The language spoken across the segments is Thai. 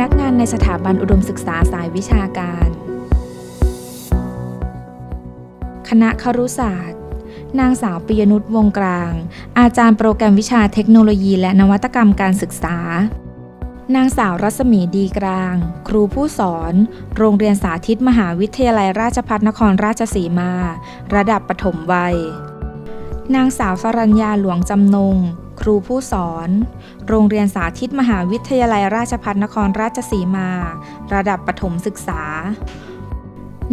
นักงานในสถาบันอุดมศึกษาสายวิชาการ คณะครุศาสตร์ นางสาวปิยนุชวงกลาง อาจารย์โปรแกรมวิชาเทคโนโลยีและนวัตกรรมการศึกษา นางสาวรัศมีดีกลาง ครูผู้สอน โรงเรียนสาธิตมหาวิทยาลัยราชภัฏนครราชสีมา ระดับปฐมวัย นางสาวสรัญญาหลวงจำนง ครูผู้สอน โรงเรียนสาธิตมหาวิทยาลัยราชภัฏนครราชสีมา ระดับประถมศึกษา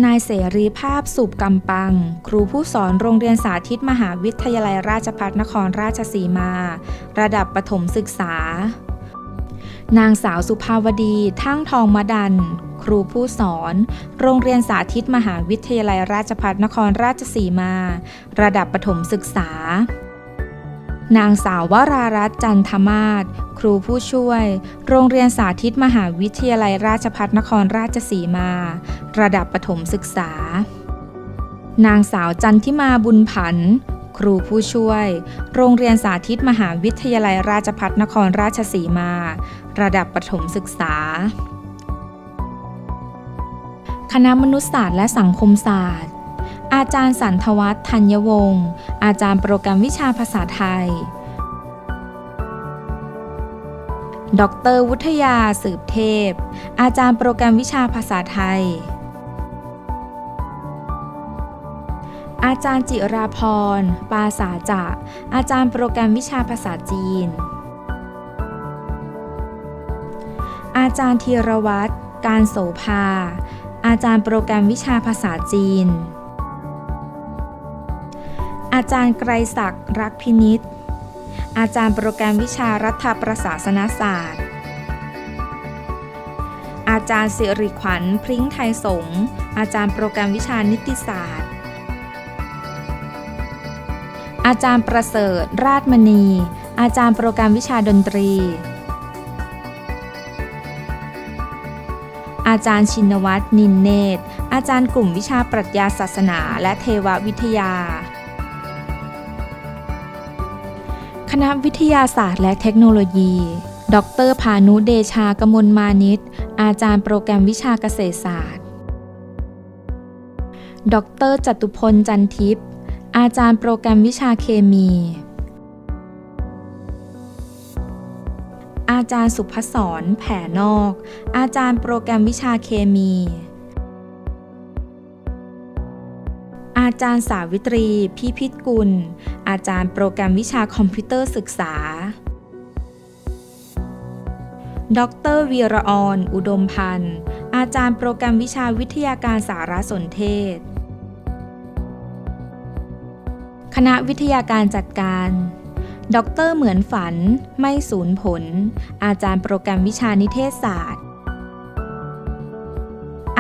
นายเสรีภาพสุบกำปัง ครูผู้สอนโรงเรียนสาธิตมหาวิทยาลัยราชภัฏนครราชสีมา ระดับประถมศึกษา นางสาวสุภาวดีทั้งทองมดัน ครูผู้สอน โรงเรียนสาธิตมหาวิทยาลัยราชภัฏนครราชสีมา ระดับประถมศึกษา นางสาววรารัตน์จันทมาศครูผู้ช่วย โรงเรียนสาธิตมหาวิทยาลัยราชภัฏนครราชสีมา ระดับประถมศึกษา นางสาวจันทิมาบุญผัน ครูผู้ช่วย โรงเรียนสาธิตมหาวิทยาลัยราชภัฏนครราชสีมา ระดับประถมศึกษา คณะมนุษยศาสตร์และสังคมศาสตร์ อาจารย์สันทวัฒน์ธัญวงศ์ อาจารย์โปรแกรมวิชาภาษาไทย ดร วุฒยาสืบเทพ อาจารย์โปรแกรมวิชาภาษาไทย อาจารย์จิราพร ปาสาจะ อาจารย์โปรแกรมวิชาภาษาจีน อาจารย์ธีรวัตร การโสภา อาจารย์โปรแกรมวิชาภาษาจีน อาจารย์ไกรศักดิ์รักพินิษอาจารย์โปรแกรมวิชารัฐประศาสนศาสตร์ อาจารย์สิริขวัญพริ้งไทยสงฆ์อาจารย์โปรแกรมวิชานิติศาสตร์ อาจารย์ประเสริฐราชมณี อาจารย์โปรแกรมวิชาดนตรี อาจารย์ชินวัตรนินเนตร อาจารย์กลุ่มวิชาปรัชญาศาสนาและเทววิทยา คณะวิทยาศาสตร์และเทคโนโลยี ดรพานุเดชากมลมานิต อาจารย์โปรแกรมวิชาเกษตรศาสตร์ ดรจตุพลจันทิพย์ อาจารย์โปรแกรมวิชาเคมี อาจารย์สุพศรแผ่นอก อาจารย์โปรแกรมวิชาเคมี อาจารย์สาวิตรี พิพิธกุล อาจารย์โปรแกรมวิชาคอมพิวเตอร์ศึกษา ดรวีระออน อุดมพันธ์ อาจารย์โปรแกรมวิชาวิทยาการสารสนเทศ คณะวิทยาการจัดการดรเหมือนฝัน ไม่สูญผล อาจารย์โปรแกรมวิชานิเทศศาสตร์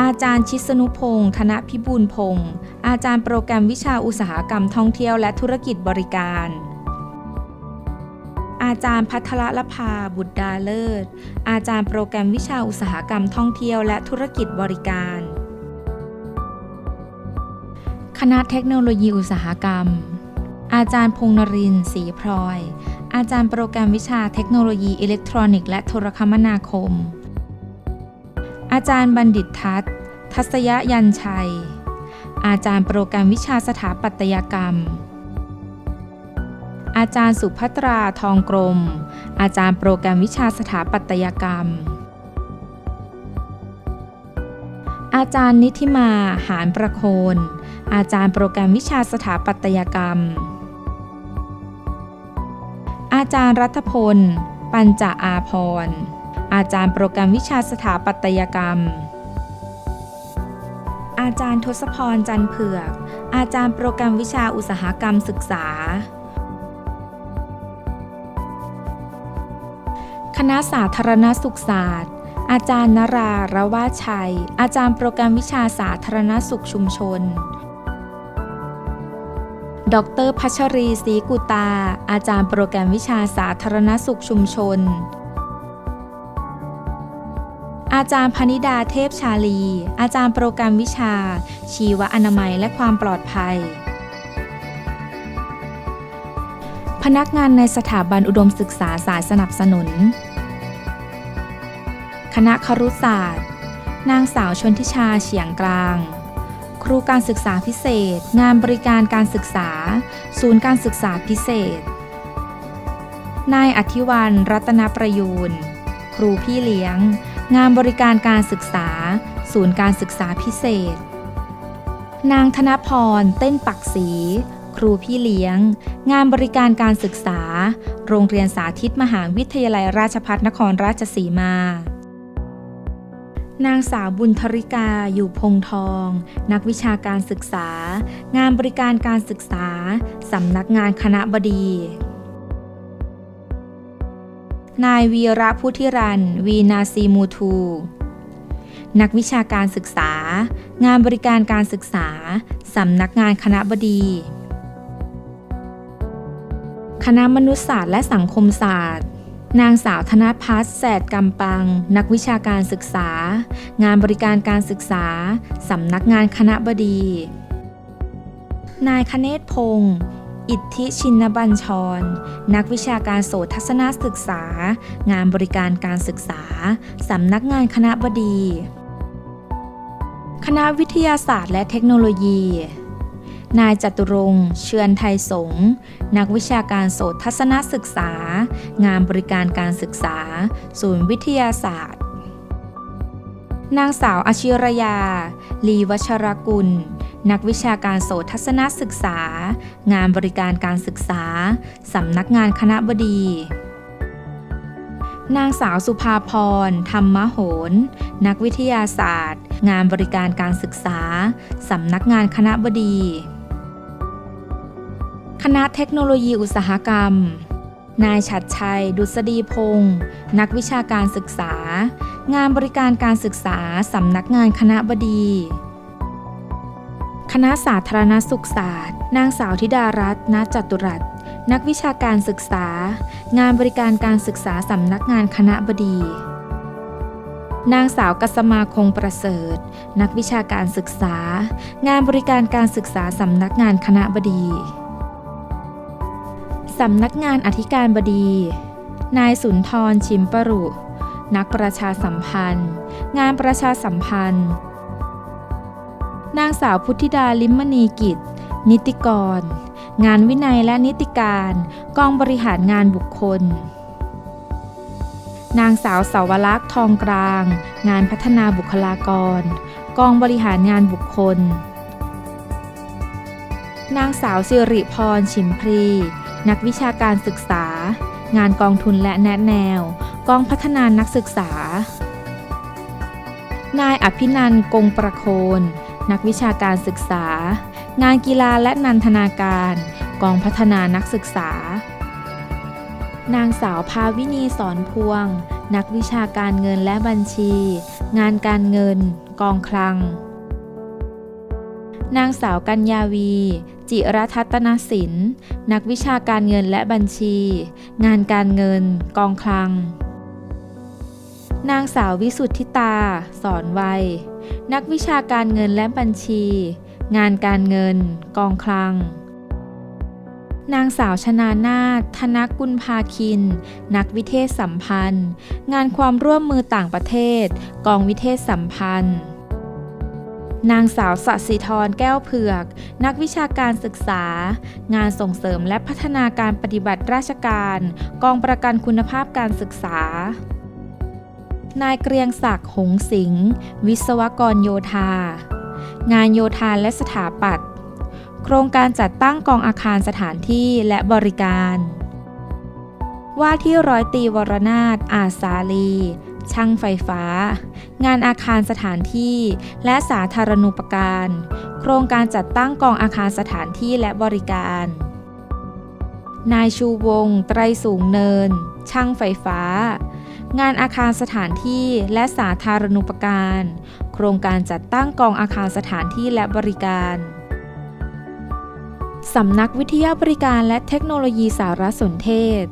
อาจารย์ชิสนุพงศ์ธนพิบูลพงศ์อาจารย์โปรแกรมวิชาอุตสาหกรรมท่องเที่ยวและธุรกิจบริการ อาจารย์พัทรลภาบุตรดาเลิศ อาจารย์โปรแกรมวิชาอุตสาหกรรมท่องเที่ยวและธุรกิจบริการ คณะเทคโนโลยีอุตสาหกรรม อาจารย์พงนรินทร์ศรีพลอย อาจารย์โปรแกรมวิชาเทคโนโลยีอิเล็กทรอนิกส์และโทรคมนาคม อาจารย์บัณฑิตทัศน์ทัศยยันชัย อาจารย์โปรแกรมวิชาสถาปัตยกรรม อาจารย์สุภัตราทองกรม อาจารย์โปรแกรมวิชาสถาปัตยกรรม อาจารย์นิธิมา หานประโคน อาจารย์โปรแกรมวิชาสถาปัตยกรรม อาจารย์รัฐพล ปัญจอาพร อาจารย์โปรแกรมวิชาสถาปัตยกรรม อาจารย์ทศพรจันเผือก อาจารย์โปรแกรมวิชาอุตสาหกรรมศึกษา คณะสาธารณสุขศาสตร์ อาจารย์นราระวาชัย อาจารย์โปรแกรมวิชาสาธารณสุขชุมชนดรพัชรีศรีกุตา อาจารย์โปรแกรมวิชาสาธารณสุขชุมชน อาจารย์พนิดาเทพชาลี อาจารย์โปรแกรมวิชา ชีวอนามัยและความปลอดภัย พนักงานในสถาบันอุดมศึกษาสายสนับสนุนคคณะครุศาสตร์ นางสาวชนทิชาเฉียงกลาง ครูการศึกษาพิเศษ งานบริการการศึกษา ศูนย์การศึกษาพิเศษ นายอธิวันรัตนประยูน ครูพี่เลี้ยง งานบริการการศึกษา ศูนย์การศึกษาพิเศษ นางธนพร เต้นปักศรีครูพี่เลี้ยง งานบริการการศึกษา โรงเรียนสาธิตมหาวิทยาลัยราชภัฏนครราชสีมา นางสาวบุญธริกาอยู่พงทอง นักวิชาการศึกษา งานบริการการศึกษา สำนักงานคณะบดี นายวีระพุทธิรัน วีนาซีมูทู นักวิชาการศึกษา งานบริการการศึกษา สำนักงานคณะบดี คณะมนุษยศาสตร์และสังคมศาสตร์ นางสาวธนพัฒน์แสดกำปัง นักวิชาการศึกษา งานบริการการศึกษา สำนักงานคณะบดี นายคเนศพงศ์ อิทธิชินบัญชร นักวิชาการโสตทัศนศึกษา งานบริการการศึกษา สำนักงานคณะบดี คณะวิทยาศาสตร์และเทคโนโลยี นายจตุรงค์เชือนไทยสง นักวิชาการโสตทัศนศึกษา งานบริการการศึกษา ศูนย์วิทยาศาสตร์ นางสาวอาชิรยา ลีวัชรกุล นักวิชาการโสทัศนศึกษา งานบริการการศึกษา สำนักงานคณะบดี นางสาวสุภาพร ธรรมโหน นักวิทยาศาสตร์ งานบริการการศึกษา สำนักงานคณะบดี คณะเทคโนโลยีอุตสาหกรรม นายฉัดชัย ดุษฎีพงศ์นักวิชาการศึกษา งานบริการการศึกษา สำนักงานคณะบดี คณะสาธารณสุขศาสตร์ นางสาวธิดารัตน์ณจตุรัส นักวิชาการศึกษา งานบริการการศึกษาสำนักงานคณะบดี นางสาวกัสมาคงประเสริฐ นักวิชาการศึกษา งานบริการการศึกษาสำนักงานคณะบดีสำนักงานอธิการบดี นายสุนทรชิมปรุ นักประชาสัมพันธ์ งานประชาสัมพันธ์ นางสาวพุทธิดาลิมมณีกิจ นิติกร งานวินัยและนิติการ กองบริหารงานบุคคล นางสาวสาวลักษณ์ทองกลาง งานพัฒนาบุคลากร กองบริหารงานบุคคล นางสาวสิริพรชิมพรี นักวิชาการศึกษา งานกองทุนและแนะแนว กองพัฒนานักศึกษา นายอภินันท์กงประโคน นักวิชาการศึกษา งานกีฬาและนันทนาการ กองพัฒนานักศึกษา นางสาวภาวินีสอนพวง นักวิชาการเงินและบัญชี งานการเงิน กองคลัง นางสาวกัญญาวี จิรทัตนสินนักวิชาการเงินและบัญชี งานการเงิน กองคลัง นางสาววิสุทธิตา สอนวัย นักวิชาการเงินและบัญชี งานการเงิน กองคลัง นางสาวชนานาถธนกุลภาคิน นักวิเทศสัมพันธ์ งานความร่วมมือต่างประเทศ กองวิเทศสัมพันธ์นางสาวสศิธรแก้วเผือก นักวิชาการศึกษา งานส่งเสริมและพัฒนาการปฏิบัติราชการ กองประกันคุณภาพการศึกษา นายเกรียงศักดิ์หงสิงห์วิศวกรโยธา งานโยธาและสถาปัตย์โครงการจัดตั้งกองอาคารสถานที่และบริการ ว่าที่ร้อยตีวรนาถอาสาลี ช่างไฟฟ้า งานอาคารสถานที่และสาธารณูปการ โครงการจัดตั้งกองอาคารสถานที่และบริการ นายชูวงไตรสูงเนิน ช่างไฟฟ้า งานอาคารสถานที่และสาธารณูปการ โครงการจัดตั้งกองอาคารสถานที่และบริการสำนักวิทยาบริการและเทคโนโลยีสารสนเทศ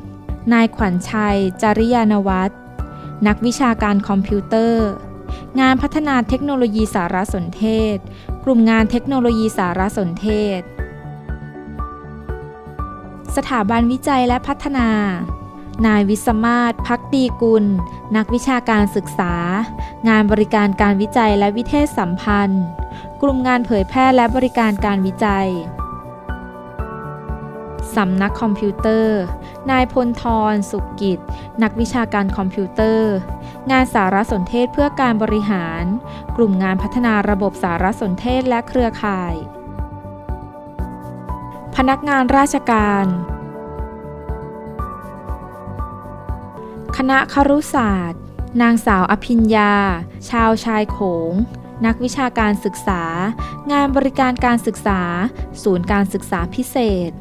นายขวัญชัย จริยานวัฒน์นักวิชาการคอมพิวเตอร์ งานพัฒนาเทคโนโลยีสารสนเทศ กลุ่มงานเทคโนโลยีสารสนเทศ สถาบันวิจัยและพัฒนา นายวิสมาศพักดีกุล นักวิชาการศึกษา งานบริการการวิจัยและวิเทศสัมพันธ์ กลุ่มงานเผยแพร่และบริการการวิจัยสำนักคอมพิวเตอร์ นายพลทรสุกิจ นักวิชาการคอมพิวเตอร์ งานสารสนเทศเพื่อการบริหาร กลุ่มงานพัฒนาระบบสารสนเทศและเครือข่าย พนักงานราชการ คณะครุศาสตร์ นางสาวอภิญญา ชาวชายโขง นักวิชาการศึกษา งานบริการการศึกษา ศูนย์การศึกษาพิเศษ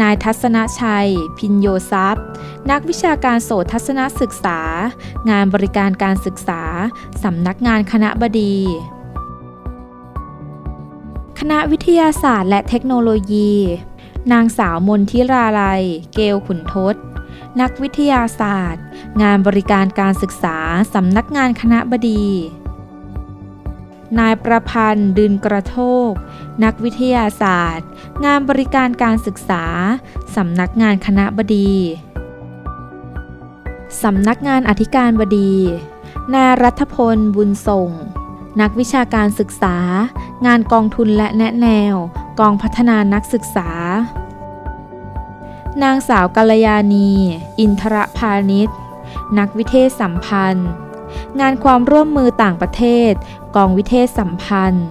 นายทัศนชัย พินโยทรัพย์ นักวิชาการโสทัศนศึกษา งานบริการการศึกษา สำนักงานคณะบดีคณะวิทยาศาสตร์และเทคโนโลยี นางสาวมนทิราลัย เกลขุนทศ นักวิทยาศาสตร์ งานบริการการศึกษา สำนักงานคณะบดี นายประพันธ์ดืนกระโทก นักวิทยาศาสตร์ งานบริการการศึกษา สำนักงานคณะบดี สำนักงานอธิการบดี นายรัฐพลบุญส่ง นักวิชาการศึกษา งานกองทุนและแนะแนว กองพัฒนานักศึกษา นางสาวกัลยาณี อินทรพาณิชย์ นักวิเทศสัมพันธ์ งานความร่วมมือต่างประเทศ กองวิเทศสัมพันธ์